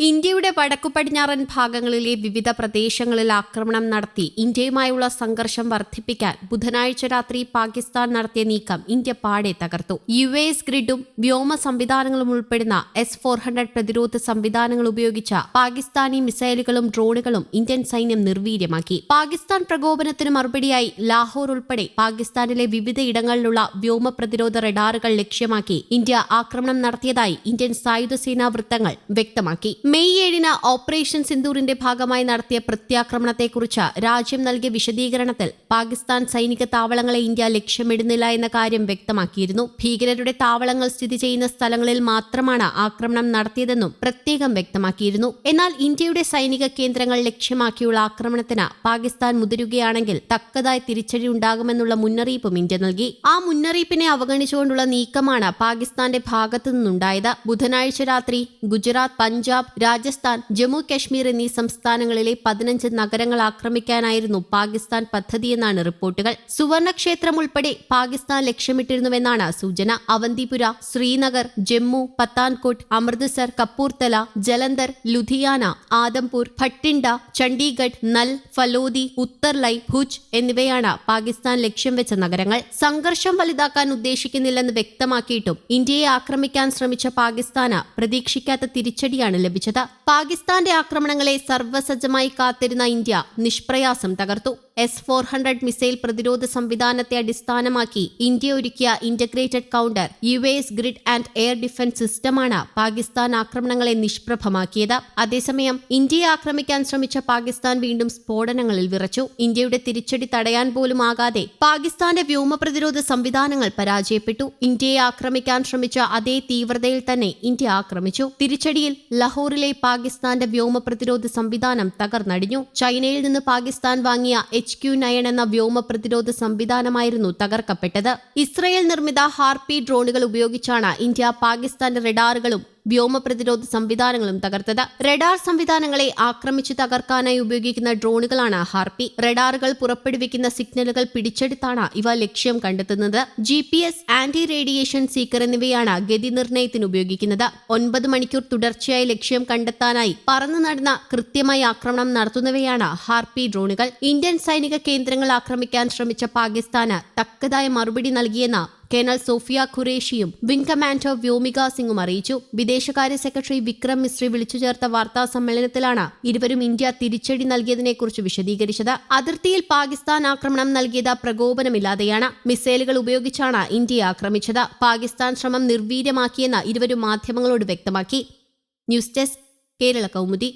ഇന്ത്യയുടെ വടക്കു പടിഞ്ഞാറൻ ഭാഗങ്ങളിലെ വിവിധ പ്രദേശങ്ങളിൽ ആക്രമണം നടത്തി ഇന്ത്യയുമായുള്ള സംഘർഷം വർദ്ധിപ്പിക്കാൻ ബുധനാഴ്ച രാത്രി പാകിസ്ഥാൻ നടത്തിയ നീക്കം ഇന്ത്യ പാടെ തകർത്തു. യു എസ് ഗ്രിഡും വ്യോമ സംവിധാനങ്ങളും ഉൾപ്പെടുന്ന എസ് ഫോർ ഹൺഡ്രഡ് പ്രതിരോധ സംവിധാനങ്ങൾ ഉപയോഗിച്ച പാകിസ്ഥാനി മിസൈലുകളും ഡ്രോണുകളും ഇന്ത്യൻ സൈന്യം നിർവീര്യമാക്കി. പാകിസ്ഥാൻ പ്രകോപനത്തിന് മറുപടിയായി ലാഹോർ ഉൾപ്പെടെ പാകിസ്ഥാനിലെ വിവിധ ഇടങ്ങളിലുള്ള വ്യോമ പ്രതിരോധ റഡാറുകൾ ലക്ഷ്യമാക്കി ഇന്ത്യ ആക്രമണം നടത്തിയതായി ഇന്ത്യൻ സായുധ സേനാ വൃത്തങ്ങൾ വ്യക്തമാക്കി. മെയ് ഏഴിന് ഓപ്പറേഷൻ സിന്ദൂറിന്റെ ഭാഗമായി നടത്തിയ പ്രത്യാക്രമണത്തെക്കുറിച്ച് രാജ്യം നൽകിയ വിശദീകരണത്തിൽ പാകിസ്ഥാൻ സൈനിക താവളങ്ങളെ ഇന്ത്യ ലക്ഷ്യമിടുന്നില്ല എന്ന കാര്യം വ്യക്തമാക്കിയിരുന്നു. ഭീകരരുടെ താവളങ്ങൾ സ്ഥിതി ചെയ്യുന്ന സ്ഥലങ്ങളിൽ മാത്രമാണ് ആക്രമണം നടത്തിയതെന്നും പ്രത്യേകം വ്യക്തമാക്കിയിരുന്നു. എന്നാൽ ഇന്ത്യയുടെ സൈനിക കേന്ദ്രങ്ങൾ ലക്ഷ്യമാക്കിയുള്ള ആക്രമണത്തിന് പാകിസ്ഥാൻ മുതിരുകയാണെങ്കിൽ തക്കതായ തിരിച്ചടി ഉണ്ടാകുമെന്നുള്ള മുന്നറിയിപ്പും ഇന്ത്യ നൽകി. ആ മുന്നറിയിപ്പിനെ അവഗണിച്ചുകൊണ്ടുള്ള നീക്കമാണ് പാകിസ്ഥാന്റെ ഭാഗത്തു നിന്നുണ്ടായത് ബുധനാഴ്ച രാത്രി ഗുജറാത്ത് പഞ്ചാബ് രാജസ്ഥാൻ ജമ്മു കശ്മീർ എന്നീ സംസ്ഥാനങ്ങളിലെ പതിനഞ്ച് നഗരങ്ങൾ ആക്രമിക്കാനായിരുന്നു പാകിസ്ഥാൻ പദ്ധതിയെന്നാണ് റിപ്പോർട്ടുകൾ. സുവർണക്ഷേത്രം ഉൾപ്പെടെ പാകിസ്ഥാൻ ലക്ഷ്യമിട്ടിരുന്നുവെന്നാണ് സൂചന. അവന്തിപുര ശ്രീനഗർ ജമ്മു പത്താൻകോട്ട് അമൃത്സർ കപ്പൂർത്തല ജലന്ധർ ലുധിയാന ആദംപൂർ ഭട്ടിണ്ട ചണ്ഡീഗഡ് നൽ ഫലോദി ഉത്തർലൈ ഭുജ് എന്നിവയാണ് പാകിസ്ഥാൻ ലക്ഷ്യം വെച്ച നഗരങ്ങൾ. സംഘർഷം വലുതാക്കാൻ ഉദ്ദേശിക്കുന്നില്ലെന്ന് വ്യക്തമാക്കിയിട്ടും ഇന്ത്യയെ ആക്രമിക്കാൻ ശ്രമിച്ച പാകിസ്ഥാന് പ്രതീക്ഷിക്കാത്ത തിരിച്ചടിയാണ് ലഭിച്ചത്. പാകിസ്ഥാന്റെ ആക്രമണങ്ങളെ സർവസജ്ജമായി കാത്തിരുന്ന ഇന്ത്യ നിഷ്പ്രയാസം തകർത്തു. എസ് ഫോർ ഹൺഡ്രഡ് മിസൈൽ പ്രതിരോധ സംവിധാനത്തെ അടിസ്ഥാനമാക്കി ഇന്ത്യ ഒരുക്കിയ integrated counter U S grid and air defence സിസ്റ്റമാണ് പാകിസ്ഥാൻ ആക്രമണങ്ങളെ നിഷ്പ്രഭമാക്കിയത്. അതേസമയം ഇന്ത്യയെ ആക്രമിക്കാൻ ശ്രമിച്ച പാകിസ്ഥാൻ വീണ്ടും സ്ഫോടനങ്ങളിൽ വിറച്ചു. ഇന്ത്യയുടെ തിരിച്ചടി തടയാൻ പോലും ആകാതെ പാകിസ്ഥാന്റെ വ്യോമ പ്രതിരോധ സംവിധാനങ്ങൾ പരാജയപ്പെട്ടു. ഇന്ത്യയെ ആക്രമിക്കാൻ ശ്രമിച്ച അതേ തീവ്രതയിൽ തന്നെ ഇന്ത്യ ആക്രമിച്ചു. തിരിച്ചടിയിൽ ലഹോറിലെ പാകിസ്ഥാന്റെ വ്യോമ പ്രതിരോധ സംവിധാനം തകർന്നടിഞ്ഞു. ചൈനയിൽ നിന്ന് പാകിസ്ഥാൻ വാങ്ങിയ എച്ച് ക്യു നയൻ എന്ന വ്യോമ പ്രതിരോധ സംവിധാനമായിരുന്നു തകർക്കപ്പെട്ടത്. ഇസ്രയേൽ നിർമ്മിത ഹാർപി ഡ്രോണുകൾ ഉപയോഗിച്ചാണ് ഇന്ത്യ പാകിസ്ഥാന്റെ റഡാറുകളും വ്യോമ പ്രതിരോധ സംവിധാനങ്ങളും തകർത്തത്. റഡാർ സംവിധാനങ്ങളെ ആക്രമിച്ചു തകർക്കാനായി ഉപയോഗിക്കുന്ന ഡ്രോണുകളാണ് ഹാർപി റഡാറുകൾ പുറപ്പെടുവിക്കുന്ന സിഗ്നലുകൾ പിടിച്ചെടുത്താണ് ഇവ ലക്ഷ്യം കണ്ടെത്തുന്നത്. G P S anti radiation seeker എന്നിവയാണ് ഗതി നിർണയത്തിന് ഉപയോഗിക്കുന്നത്. ഒൻപത് മണിക്കൂർ തുടർച്ചയായി ലക്ഷ്യം കണ്ടെത്താനായി പറന്നു നടന്ന കൃത്യമായി ആക്രമണം നടത്തുന്നവയാണ് ഹാർപി ഡ്രോണുകൾ. ഇന്ത്യൻ സൈനിക കേന്ദ്രങ്ങൾ ആക്രമിക്കാൻ ശ്രമിച്ച പാകിസ്ഥാന് തക്കതായ മറുപടി നൽകിയെന്ന് കേണൽ സോഫിയ ഖുറേഷിയും വിംഗ് കമാൻഡർ വ്യോമിക സിംഗും അറിയിച്ചു. വിദേശകാര്യ സെക്രട്ടറി വിക്രം മിശ്രി വിളിച്ചു ചേർത്ത വാർത്താ സമ്മേളനത്തിലാണ് ഇരുവരും ഇന്ത്യ തിരിച്ചടി നൽകിയതിനെക്കുറിച്ച് വിശദീകരിച്ചത്. അതിർത്തിയിൽ പാകിസ്ഥാൻ ആക്രമണം നൽകിയത് പ്രകോപനമില്ലാതെയാണ്. മിസൈലുകൾ ഉപയോഗിച്ചാണ് ഇന്ത്യയെ ആക്രമിച്ചത്. പാകിസ്ഥാൻ ശ്രമം നിർവീര്യമാക്കിയെന്ന് ഇരുവരും മാധ്യമങ്ങളോട് വ്യക്തമാക്കി. News desk Kerala Kaumudi.